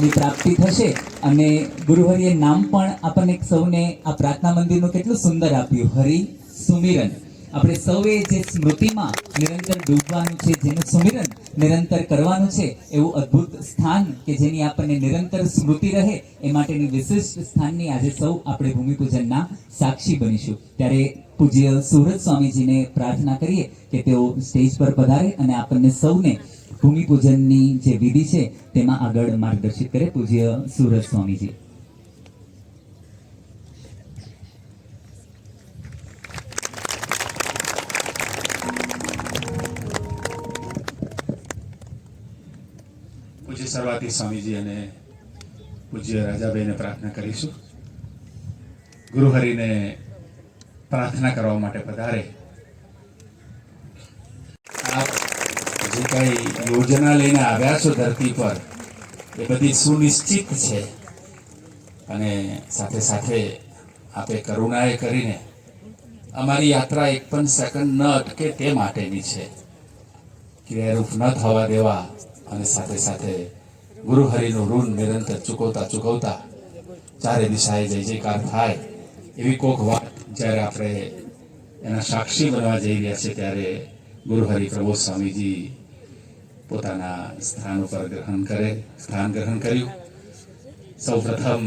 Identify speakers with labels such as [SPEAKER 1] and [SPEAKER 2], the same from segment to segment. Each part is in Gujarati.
[SPEAKER 1] ની પ્રાપ્તિ થશે અને ગુરુહરિએ નામ પણ આપણને સૌને આ પ્રાર્થના મંદિરનું કેટલું સુંદર આપ્યું. હરિ સુમિરન. આપણે સૌએ જે સ્મૃતિમાં નિરંતર ડૂબવાનું છે, જેનું સુમિરન નિરંતર કરવાનું છે, એવું અદ્ભુત સ્થાન કે જેની આપણને નિરંતર સ્મૃતિ રહે, એ માટેની વિશિષ્ટ સ્થાનની આજે સૌ આપણે ભૂમિપૂજનના સાક્ષી બનીશું. ત્યારે પૂજ્ય સુરત સ્વામીજીને પ્રાર્થના કરીએ કે તેઓ સ્ટેજ પર પધારે અને આપણને સૌને ભૂમિપૂજનની જે વિધિ છે, તેમાં આગળ માર્ગદર્શિત કરે પૂજ્ય સુરજ સ્વામીજી.
[SPEAKER 2] પૂજ્ય સર્વાતી સ્વામીજી અને પૂજ્ય રાજાભાઈને પ્રાર્થના કરીશું. ગુરુહરિને પ્રાર્થના કરવા માટે પધારે આપ જે કઈ યોજના લઈને આવ્યા છો ધરતી પર, એ બધી સુનિશ્ચિત છે. અને સાથે સાથે આપે કરુણાએ કરીને અમારી યાત્રા એક પણ સેકન્ડ ન અટકે તે માટેની છે. ક્રિયારૂપ ન થવા દેવા અને સાથે સાથે ગુરુ હરિનું ઋણ નિરંતર ચૂકવતા ચૂકવતા ચારે દિશાએ જય જયકાર થાય એવી કોક વાત જ્યારે આપણે એના સાક્ષી બનવા જઈ રહ્યા છીએ ત્યારે ગુરુ હરિ પ્રબોધ સ્વામીજી પોતાના સ્થાન ઉપર ગ્રહણ કરે, સ્થાન ગ્રહણ કર્યું. સૌ પ્રથમ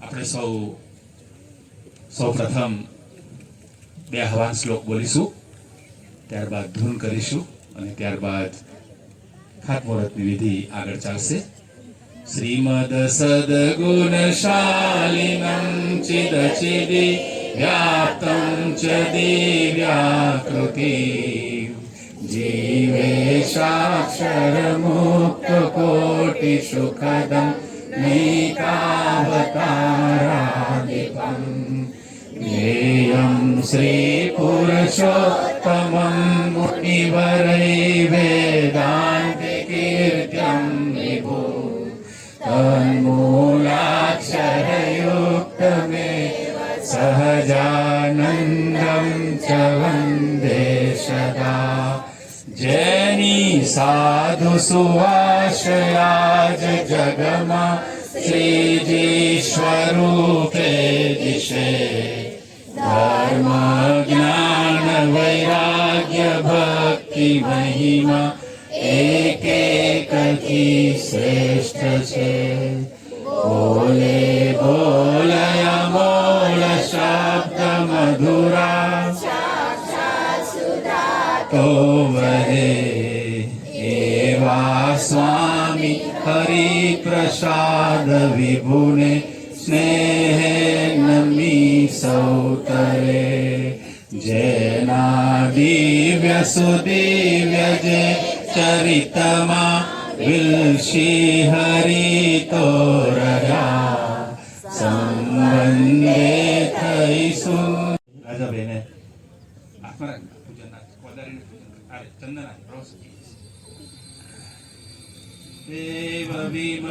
[SPEAKER 2] આપણે સૌ સૌ પ્રથમ બે હવાન શ્લોક બોલીશું, ત્યારબાદ ધૂન કરીશું અને ત્યારબાદ ખાતમુહૂર્તની વિધિ આગળ ચાલશે શ્રીમદ સદગુણશાલિનમ ચિદ ચિદિ વ્યાપ્તમ ચ દિવ્યાકૃતિ જીવેશાક્ષર મુક્ત કોટિ સુખદમ નૈકાવતારાદિપમ ज्ञेयं श्रीपुरुषोत्तमं मुनिवरैवेदान्तिकीर्त्यं च वन्दे सदा जैनी साधु सुवाशयाज जगमा श्रीजी स्वरूपे दिशे धर्म ज्ञान वैराग्य भक्ति महिमा एक एक की श्रेष्ठ छे હરિપ્રસાદ વિભુને સ્નેહે નમી સૌતરે જેના દિવ્ય સુદિવ્ય જે ચરિતમાં વિલસી હરિ તો દેવ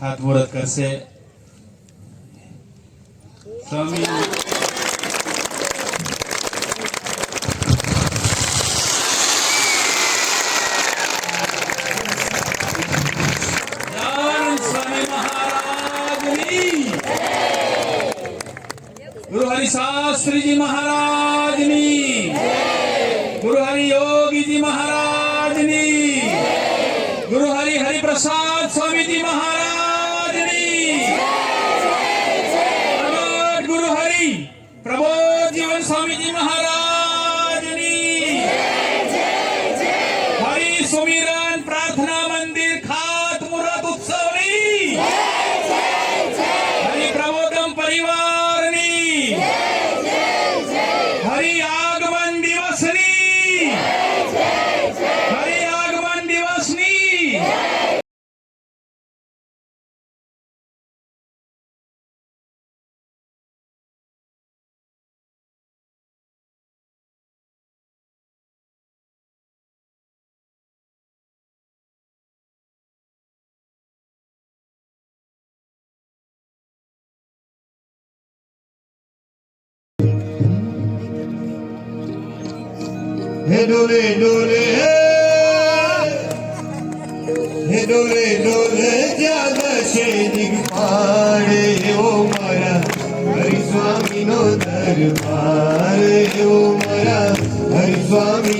[SPEAKER 2] ખાતમુહૂર્ત કરશે. સ્વામી. ગુરુ હરિ શાસ્ત્રીજી
[SPEAKER 3] હે ડોલે ડોલે હે ડોલે ડોલે જ્યાં છે દિગપાડે એવો મારા હરિસ્વામીનો દરબાર એવો મારા હરિસ્વામીનો દરબાર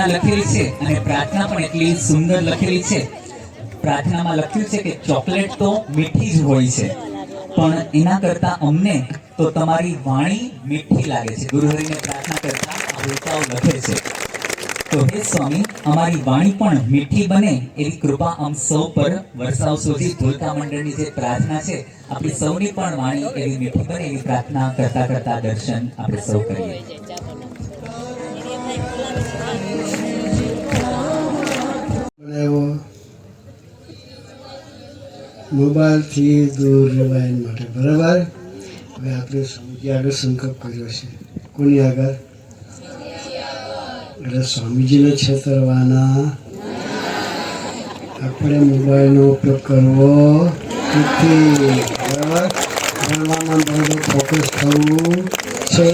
[SPEAKER 1] પ્રાર્થના લખેલી છે અને પ્રાર્થના પણ એટલી સુંદર લખેલી છે. પ્રાર્થનામાં લખ્યું છે કે ચોકલેટ તો મીઠી જ હોય છે, પણ એના કરતા અમને તો તમારી વાણી મીઠી લાગે છે. ગુરુહરિને પ્રાર્થના કરતા આવતાઓ લખે છે. તો હે સ્વામી, અમારી વાણી પણ મીઠી બને એવી કૃપા આમ સૌ પર વરસાવ સુધી ધોલતા મંડળની જે પ્રાર્થના છે, આપણી સૌની પણ વાણી એવી મીઠી બને એવી પ્રાર્થના કરતા કરતા દર્શન આપણે સૌ કરીએ.
[SPEAKER 3] મોબાઈલથી દૂર રહેવાય માટે. બરાબર? હવે આપણે સ્વામીજી આગળ સંકલ્પ કર્યો છે. કોની આગળ? એટલે સ્વામીજીને છેતરવાના. આપણે મોબાઈલનો ઉપયોગ કરવો નથી. બરાબર? ભણવામાં બરાબર ફોકસ થવું છે.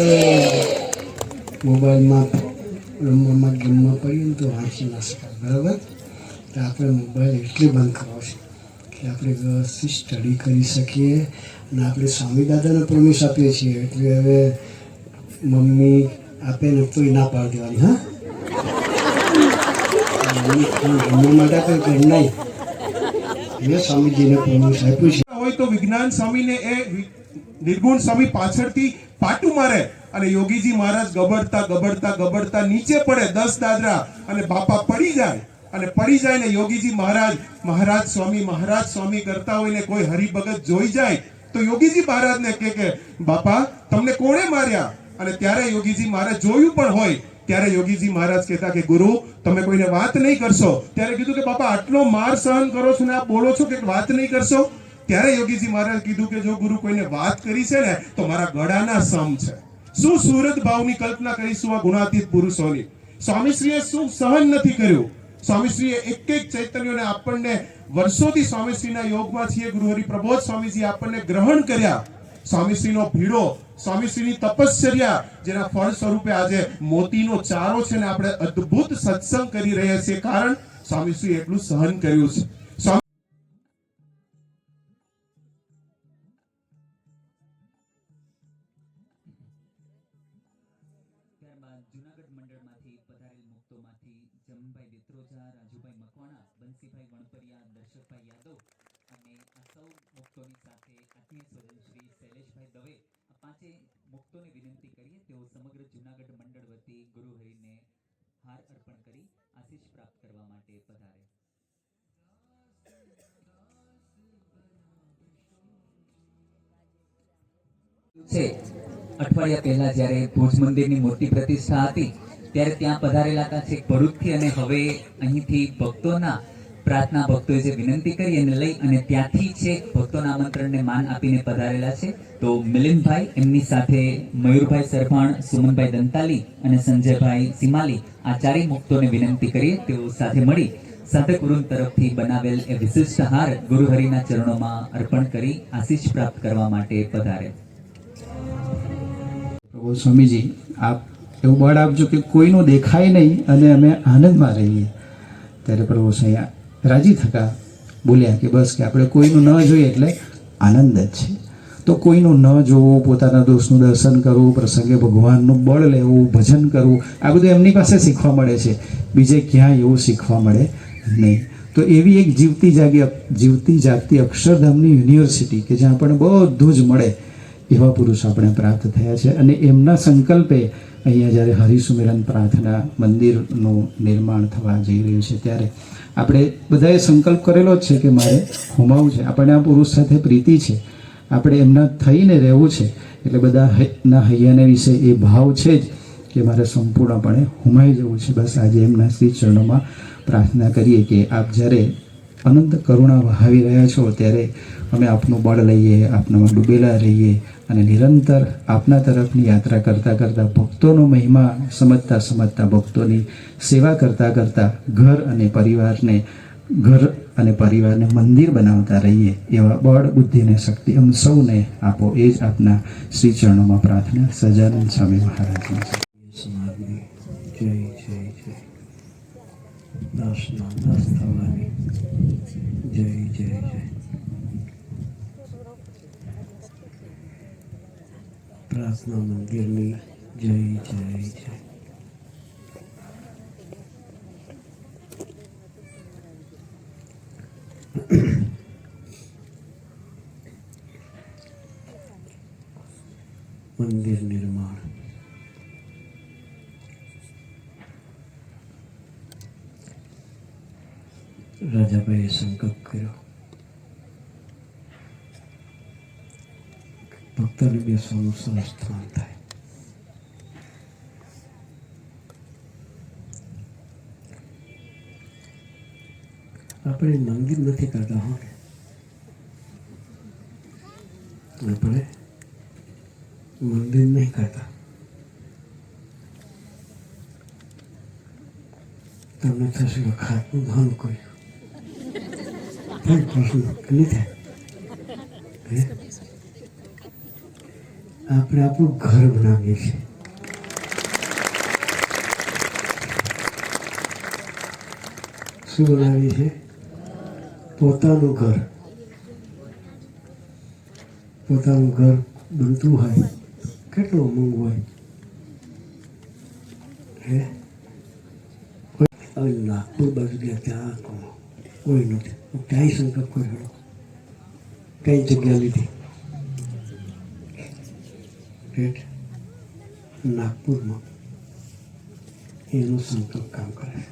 [SPEAKER 3] મોબાઈલમાં રમવામાં ગેમમાં પડીએ તો વાંચી ના શકાય. બરાબર? તો આપણે મોબાઈલ એટલે બંધ કરવો છે. કે આપણે વ્યવસ્થિત સ્ટડી કરી શકીએ અને આપણે સ્વામી દાદાને પ્રોમિસ આપીએ છીએ. એટલે હવે મમ્મી આપે ને તોય ના પાડી દેવાની, હા? મમ્મી માટે આપણે ઘર સ્વામીજીને
[SPEAKER 4] હોય તો વિજ્ઞાન સ્વામીને એ નિર્ગુણ સ્વામી પાછળથી પાટું મારે અને યોગીજી મહારાજ ગબડતા ગબડતા ગબડતા નીચે પડે દસ દાદરા અને બાપા પડી જાય. અને પડી જાય ને યોગીજી મહારાજ મહારાજ સ્વામી મહારાજ સ્વામી કરતા હોય ને કોઈ હરિભગત જોઈ જાય, તો યોગીજી મહારાજને કે કે, બાપા, તમને કોણે માર્યા? અને ત્યારે યોગીજી મહારાજ જોયું પણ હોય, ત્યારે યોગીજી મહારાજ કહેતા કે, ગુરુ, તમે કોઈને વાત નહીં કરશો. ત્યારે કીધું કે, બાપા, આટલો માર સહન કરો છો ને, આપ બોલો છો કે વાત નહીં કરશો? ત્યારે યોગીજી મહારાજ કીધું કે, જો ગુરુ કોઈને વાત કરી છે ને, તો મારા ગળાના સમ છે. શું સુરત ભાવની કલ્પના કરીશું આ ગુણાતીત પુરુષોની? સ્વામીશ્રીએ શું સહન નથી કર્યું? સ્વામીશ્રીએ એક એક ચૈતન્યોને આપણને વર્ષોથી સ્વામીશ્રીના યોગમાં છીએ ગુરુહરિ પ્રબોધ સ્વામીજી આપણને ગ્રહણ કર્યા. સ્વામીશ્રીનો ભીડો, સ્વામીશ્રીની તપશ્ચર્યા, જેના ફળ સ્વરૂપે આજે મોતીનો ચારો છે ને આપણે અદ્ભુત સત્સંગ કરી રહ્યા છીએ. કારણ સ્વામીશ્રી એટલું સહન કર્યું છે.
[SPEAKER 1] મકવાણા વણપરિયા દર્શકભાઈ યાદવ અને આ સૌ મુક્તોની સાથે આત્મીય સ્વજન શ્રી શૈલેષભાઈ દવે આ પાંચે મુક્તોને વિનંતી કરીએ. તેઓ સમગ્ર જૂનાગઢ મંડળ વતી ગુરુહરિને હાર અર્પણ કરી આશીષ પ્રાપ્ત કરવા માટે પધારે. છે. અઠવાડિયા પહેલા જ્યારે ભુજ મંદિરની મૂર્તિ પ્રતિષ્ઠા હતી, ત્યારે ત્યાં પધારેલા હતા છેક ભરૂચથી અને હવે અહીંથી ભક્તોના પ્રાર્થના ભક્તોએ જે વિનંતી કરી એને લઈ અને ત્યાંથી છે ભક્તોના આમંત્રણને માન આપીને પધારેલા છે, તો મિલિંદભાઈ, એમની સાથે મયુરભાઈ સરભાણ, સુમનભાઈ દંતાલી અને સંજયભાઈ સિમાલી આ ચારેય મુક્તોને વિનંતી કરીએ, તેઓ સાથે મળી સાધક વૃંદ તરફથી બનાવેલ એ વિશિષ્ટ હાર ગુરુહરિના ચરણોમાં અર્પણ કરી આશીષ પ્રાપ્ત કરવા માટે પધારે.
[SPEAKER 5] સ્વામીજી, આપ એવું બળ આપજો કે કોઈનું દેખાય નહીં અને અમે આનંદમાં રહીએ. ત્યારે પ્રભુ સ્વામી રાજી થકા બોલ્યા કે બસ કે આપણે કોઈનું ન જોઈએ એટલે આનંદ જ છે. તો કોઈનું ન જોવું, પોતાના દોષનું દર્શન કરવું, પ્રસંગે ભગવાનનું બળ લેવું, ભજન કરવું, આ બધું એમની પાસે શીખવા મળે છે. બીજે ક્યાંય એવું શીખવા મળે નહીં. તો એવી એક જીવતી જાગી જીવતી જાગતી અક્ષરધામની યુનિવર્સિટી કે જ્યાં આપણને બધું જ મળે એવા પુરુષ આપણે પ્રાપ્ત થયા છે. અને એમના સંકલ્પે અહીંયા જ્યારે હરિસુમેલન પ્રાર્થના મંદિરનું નિર્માણ થવા જઈ રહ્યું છે, ત્યારે આપણે બધાએ સંકલ્પ કરેલો જ છે કે મારે હોમાવું છે. આપણને આ પુરુષ સાથે પ્રીતિ છે. આપણે એમના થઈને રહેવું છે. એટલે બધા હૈ- ના હૈયાને વિશે એ ભાવ છે જ કે મારે સંપૂર્ણપણે હુમાઈ જવું છે. બસ આજે એમના શ્રી ચરણોમાં પ્રાર્થના કરીએ કે આપ જ્યારે અનંત કરુણા વહાવી રહ્યા છો, ત્યારે અમે આપનું બળ લઈએ આપનામાં ડૂબેલા રહીએ અને નિરંતર આપના તરફની યાત્રા કરતાં કરતાં ભક્તોનો મહિમા સમજતા સમજતા ભક્તોની સેવા કરતાં કરતાં ઘર અને પરિવારને, ઘર અને પરિવારને મંદિર બનાવતા રહીએ એવા બળ, બુદ્ધિ અને શક્તિ અમ સૌને આપો. એ જ આપના શ્રી ચરણોમાં પ્રાર્થના. સજાનંદ સ્વામી મહારાજની.
[SPEAKER 3] જય જય જય. જય જય જય. પ્રાર્થના મંદિરની જય જય જય ભક્તને બેસવાનું સરસ સ્થાન થાય આપણે મંદિર નથી કરતા હો. આપણે મંદિર નહીં કરતા તમને થશે કે ખાતું ધન કર્યું. થાય પ્રશ્ન નહીં થાય? આપણે આપણું ઘર બનાવીએ છીએ. શું બનાવીએ છીએ? પોતાનું ઘર. પોતાનું ઘર બનતું હોય, કેટલો ઉમંગ હોય. હે? હવે નાગપુર બાજુ ગયા ત્યાં કોઈ નથી. ક્યાંય સંકલ્પ કર્યો કઈ જગ્યા લીધી? રેટ નાગપુરમાં એનો સંકલ્પ કામ કરે છે.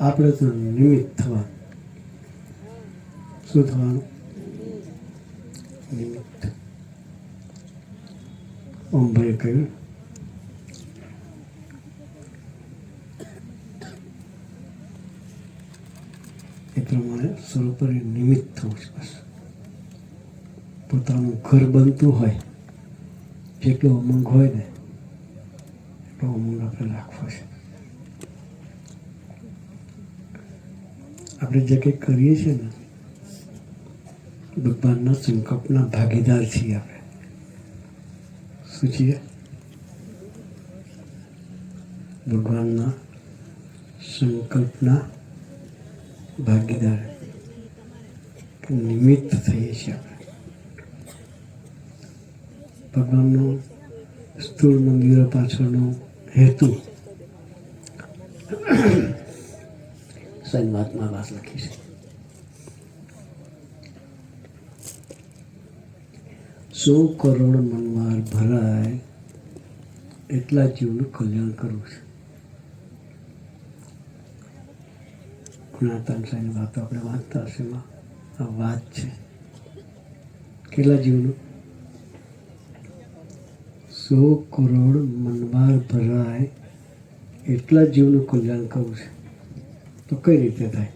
[SPEAKER 3] આપણે તો નિમિત્ત થવા, શું થવાનું? નિમિત્ત. ઓમભાઈએ કહ્યું, એ પ્રમાણે સર્વોપરી નિમિત્ત થવું છે બસ પોતાનું ઘર બનતું હોય, જેટલો ઉમંગ હોય ને, એટલો ઉમંગ આપણે રાખવો છે. આપણે જે કંઈ કરીએ છીએ ને, ભગવાનના સંકલ્પના ભાગીદાર છીએ આપણે. શું છીએ? ભગવાનના સંકલ્પના ભાગીદાર નિમિત્ત થઈએ છીએ આપણે. ભગવાનનો સ્થૂળ મંદિરો પાછળનો હેતુ. સંવાદમાં વાત લખી છે. સો કરોડ મનવાર ભરાય એટલા જીવનું કલ્યાણ કરવું છે. જ્ઞાતાન સાહેબની વાતો આપણે વાંચતા હશે આ વાત છે. કેટલા જીવનું સો કરોડ મનવાર ભરાય એટલા જીવનું કલ્યાણ કરવું છે. તો કઈ રીતે થાય?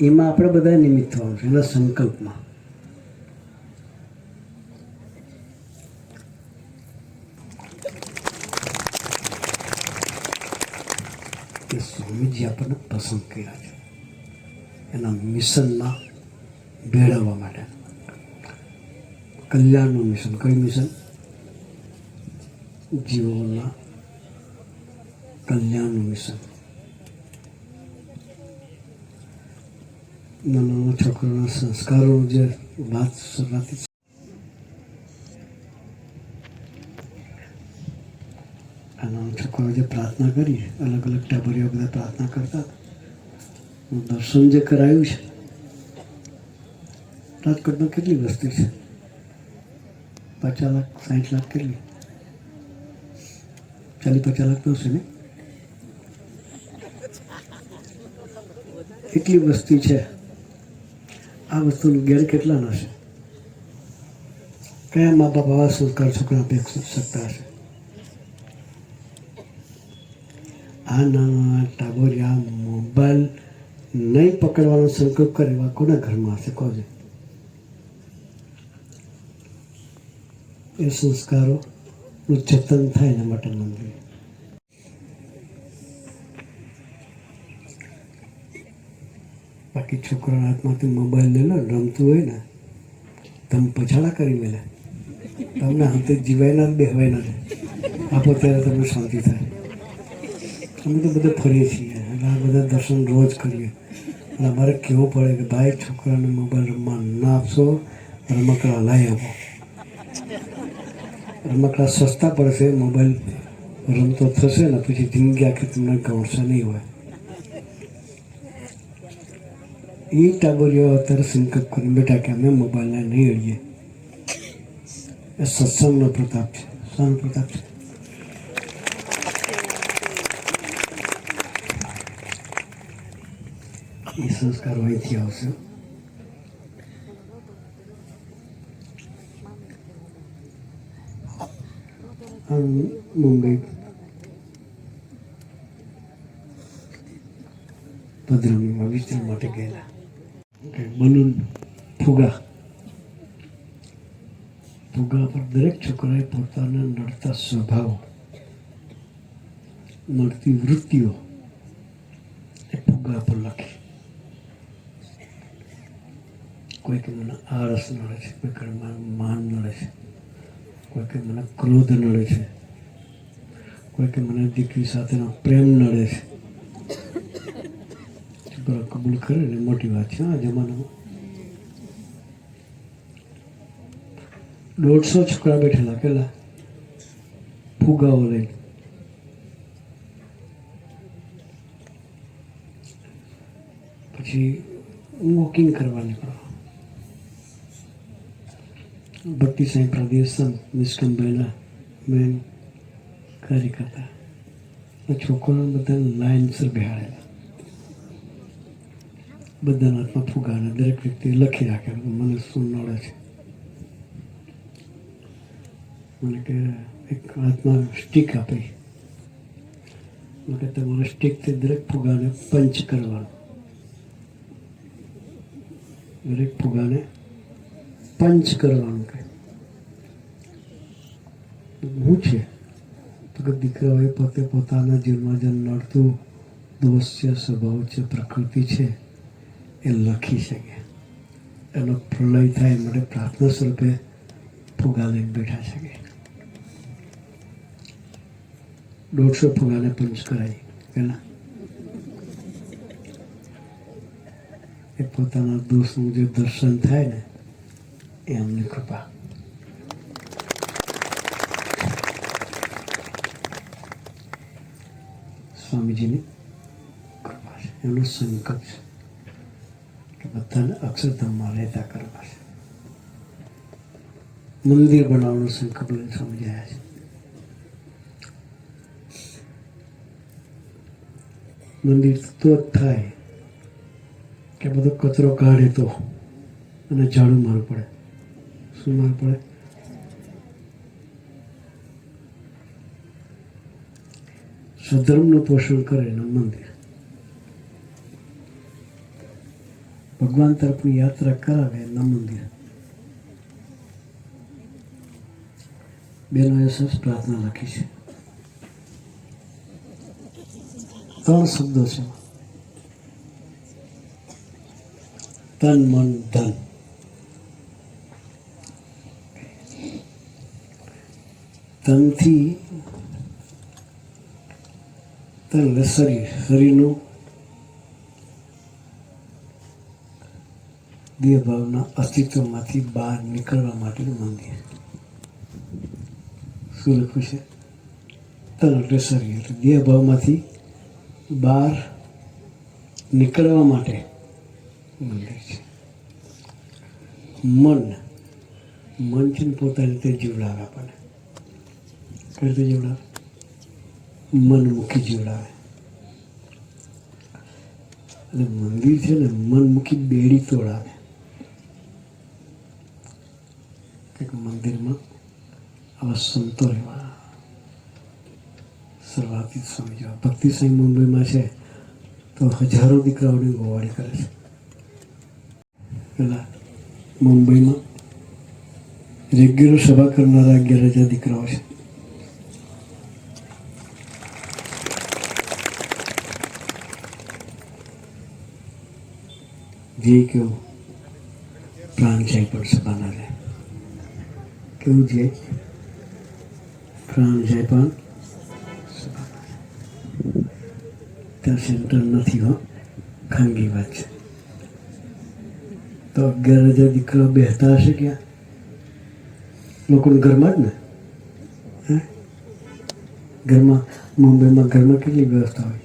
[SPEAKER 3] એમાં આપણે બધા નિમિત્ત થવાનું છે, એના સંકલ્પમાં. સ્વામીજી આપણને પસંદ કર્યા છે. એના મિશનમાં ભેળવવા માટે. કલ્યાણનું મિશન કયું મિશન? જીવોના કલ્યાણનું મિશન. નાના છોકરાના સંસ્કારો જે વાત શરૂઆતી નાના છોકરાઓ જે પ્રાર્થના કરી અલગ અલગ ટાબરીઓ બધા પ્રાર્થના કરતા દર્શન જે કરાયું છે રાજકોટમાં કેટલી વસ્તી છે? પચાસ લાખ સાઠ લાખ કેટલી? ચાલીસ પચાસ લાખ તો હશે ને? એટલી વસ્તી છે? આ વસ્તુનું ગેર કેટલા હશે? કયા મા બાપ આવા સંસ્કાર છોકરા આપી શકતા હશે? આ નાના ટાબોરિયા મોબાઈલ નહીં પકડવાનો સંકલ્પ કરે એવા કોના ઘરમાં હશે? કહો એ સંસ્કારોનું જતન થાય એના માટે મંદિર. બાકી છોકરાના હાથમાંથી મોબાઈલ લઈ લો રમતું હોય ને, તમે પછાડા કરી મેલે. તમને હાથે જીવાય ના આપો ત્યારે તમને શાંતિ થાય. અમે તો બધા ફરીએ છીએ. એટલે આ બધા દર્શન રોજ કરીએ. અને અમારે કહેવું પડે કે, ભાઈ, છોકરાને મોબાઈલ રમવા ના આપશો, રમકડા લાવી આપો. રમકડા સસ્તા પડશે મોબાઈલ રમતો થશે ને પછી જિંદગી આખી તમને ગણશે નહીં હોય એ ટાબરીઓ અત્યારે સંકલ્પ કરીને બેઠા કે અમે મોબાઈલને નહીં અડીએ એ સત્સંગનો પ્રતાપ છે શાનો પ્રતાપ છે એ સંસ્કાર અહીંથી આવશે આમ મુંબઈ ભદ્રમીમાં વિસ્તરણ માટે ગયેલા બલૂન ફુગા ફુગા પર દરેક છોકરાએ પોતાના નડતા સ્વભાવ નડતી વૃત્તિઓ એ ફુગા પર લખી કોઈક મને આળસ નડે છે કોઈક માન નડે છે કોઈક મને ક્રોધ નડે છે. કોઈક મને દીકરી સાથેનો પ્રેમ નડે છે. છોકરા કબૂલ કરે ને, મોટી વાત છે, આ જમાનામાં. દોઢસો છોકરા બેઠેલા, પેલા ફુગાઓ લઈને. પછી વોકિંગ કરવા નીકળો. ભક્તિ સાંઈ પ્રદેશ નિષ્કમ નિષ્કંભાઈના મેન કાર્યકર્તા છોકરાઓ બધા લાઇનસર બેહાડેલા બધાના હાથમાં ફુગાને દરેક વ્યક્તિ લખી રાખે મને શું નડે છે મને કે એક હાથમાં સ્ટીક આપી મને કે તમારે સ્ટીકથી દરેક ફુગાને પંચ કરવાનો દરેક ફુગાને પંચ કરવાનું હું છે તો કે દીકરાઓએ પોતે પોતાના જીવનમાં જે નડતું દોષ છે સ્વભાવ છે, પ્રકૃતિ છે, એ લખી શકે. એનો પ્રલય થાય એ માટે પ્રાર્થના સ્વરૂપે ફુગા લઈને બેઠા શકે. દોઢસો ફુગાને પંચ કરાય પહેલાં. એ પોતાના દોષનું જે દર્શન થાય ને, એ અમને કૃપા. સ્વામીજીની કૃપા છે એમનો સંકલ્પ છે કે બધાને અક્ષરધામમાં રહેતા કરવા છે મંદિર બનાવવાનો સંકલ્પ લઈને સ્વામીજી આવ્યા છે મંદિર તો જ થાય કે બધો કચરો કાઢે તો અને ઝાડુ મારવું પડે શું મારવું પડે સધર્મનું પોષણ કરે એનું મંદિર? ભગવાન તરફની યાત્રા કરાવે એના મંદિર. બેનોએ સરસ પ્રાર્થના લખી છે. ત્રણ શબ્દો છે. તન, મન, ધન. તનથી એટલે શરીર શરીરનું દેહ ભાવના અસ્તિત્વમાંથી બહાર નીકળવા માટેનું મંદિર. શું લખ્યું છે? તન એટલે શરીર એટલે દેહ ભાવમાંથી બહાર નીકળવા માટે મંદિર છે. મન મન છે પોતાની રીતે જીવડાવે આપણને. કઈ રીતે જીવડાવે? મનમુખી જોડાવે એટલે મંદિર છે ને, મનમુખી બેડી તોડાવે. કંઈક મંદિરમાં આવા સંતો રહેવા. સર્વાતીત સ્વામી જેવા ભક્તિ સ્વામી મુંબઈમાં છે, તો હજારો દીકરાઓની ગોવાળી કરે છે. પેલા મુંબઈમાં રેગ્યુલર સભા કરનારા અગિયાર હજાર દીકરાઓ છે. જે કેવું પ્રાણ જાય પણ સભાના રહે કેવું છે પ્રાણ જાય પણ સભાના રહે. ત્યાં સેન્ટર નથી હો ખાનગી વાત છે તો અગિયાર હજાર દીકરા બેહતા હશે ક્યાં લોકોના ઘરમાં જ ને હે ઘરમાં મુંબઈમાં ઘરમાં કેટલી વ્યવસ્થા હોય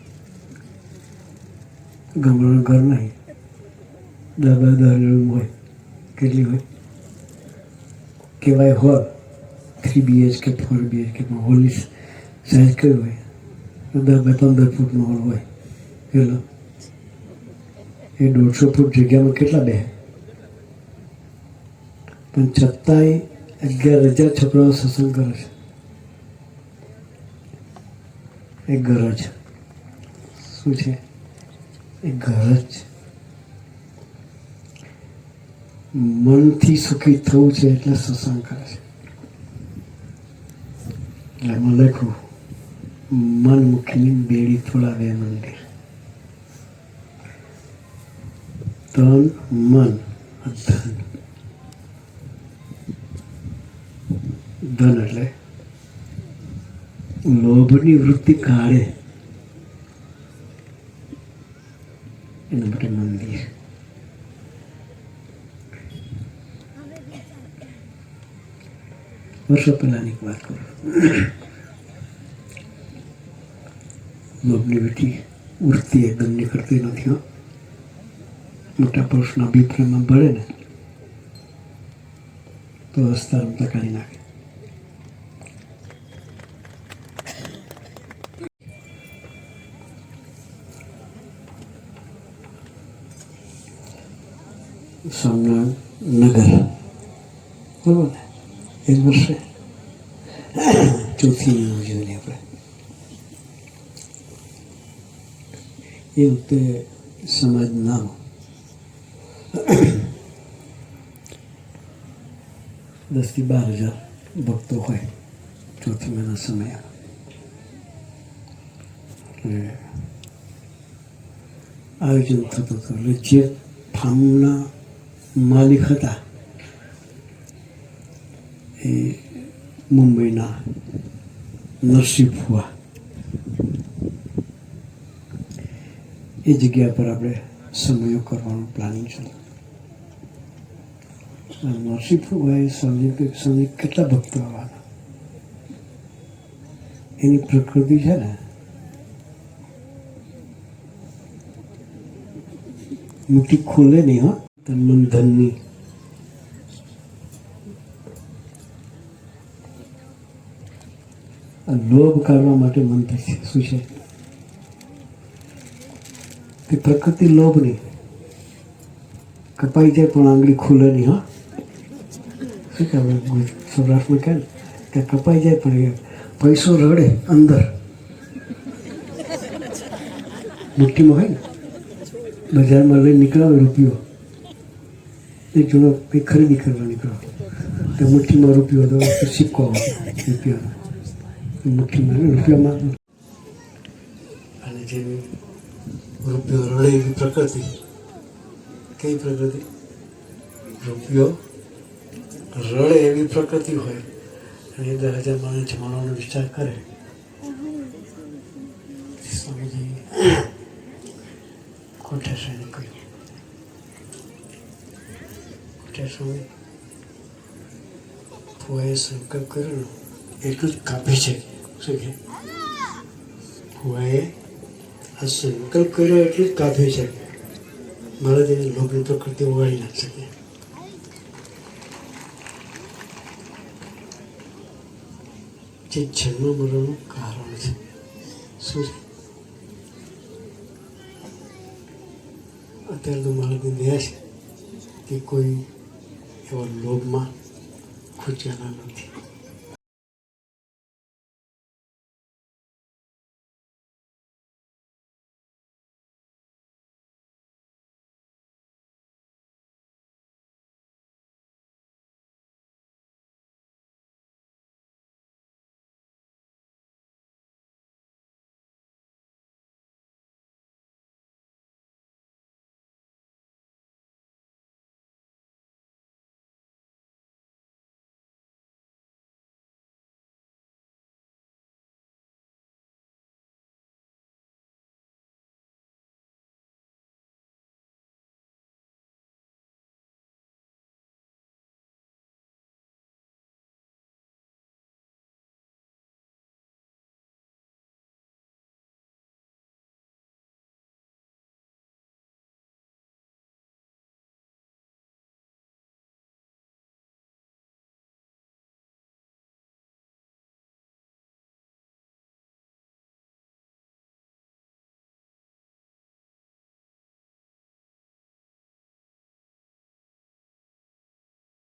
[SPEAKER 3] ગામડાનું ઘર નહીં દાદા રૂમ હોય, કેટલી હોય? કહેવાય hall three BHK four BHK હોલની size કઈ હોય? દસ બાય પંદર ફૂટનો હોલ હોય કેટલો એ દોઢસો ફૂટ જગ્યામાં કેટલા બે? પણ છતાંય અગિયાર હજાર છોકરાઓ સત્સંગ કરે છે. એ ગરજ શું છે? એ ગરજ મનથી સુખી થવું છે એટલે સત્સંગ કરે છે. એટલે એમાં લખ્યું મન મુખીની બેડી થોડાવે મંદિર. તન, મન, ધન. ધન એટલે લોભની વૃત્તિ કાઢે. એના માટે મંદિર. વર્ષો પહેલાની વાત કરું. લોભની બેટી ઉડતી એકદમ નીકળતી નથી મોટા પુરુષના અભિપ્રાયમાં ભળે ને, તો રસ્તા રમતા કાઢી નાખે. સોમનાથ નગર. બરોબર ને? એ જ વર્ષે ચોથી ઉજવણી આપણે એ વખતે સમાજ નામ દસથી બાર હજાર ભક્તો હોય ચોથી મહિના સમય એટલે આયોજન થતું હતું એટલે જે ફાર્મના માલિક હતા એ મુંબઈના નરસિંહ ફુવા એ જગ્યા પર આપણે સમયો કરવાનું પ્લાનિંગ છે નરસિંહ ફુવાએ સમજ્યું કે સમય કેટલા ભક્તો આવવાના એની પ્રકૃતિ છે ને મુઠ્ઠી ખોલે નહીં હા તન મન ધનની લોભ કાઢવા માટે મંત્ર છે. શું છે? તે પ્રકૃતિ લોભ નહીં. કપાઈ જાય પણ આંગળી ખુલે નહીં, હા. શું કે આપણે સૌરાષ્ટ્રમાં કહે કે કપાઈ જાય પણ પૈસો રડે અંદર. મુઠ્ઠીમાં હોય ને, બજારમાં લઈ નીકળાવે રૂપિયો. એ જૂનો કંઈ ખરીદી કરવા નીકળો તે મુઠ્ઠીમાં રૂપિયો તો સિક્કો આવે રૂપિયાનો મુઠ્ઠીમાં રૂપિયામાં અને જેવી રૂપિયો રડે એવી પ્રકૃતિ કઈ પ્રકૃતિ? રૂપિયો રડે એવી પ્રકૃતિ હોય, અને દસ હજાર માણસ જમાડવાનો વિચાર કરે સ્વામીજી કોઠેશ્વરને કહ્યું કોઠેશ્વર ફુવાએ સંકલ્પ કર્યો એટલું જ કાપી છે. કે ફુવાએ આ સંકલ્પ કર્યો એટલે જ કાપી શકે મારા તેની લોભની પ્રકૃતિ ઓગાળી ના શકે જે જન્મ મરણનું કારણ છે શું છે અત્યારે તો મારાથી દયા છે કે કોઈ એવા લોભમાં ખૂચ્યાના નથી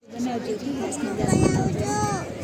[SPEAKER 6] બનાવતી હતી હાસની દાસ બનાવતી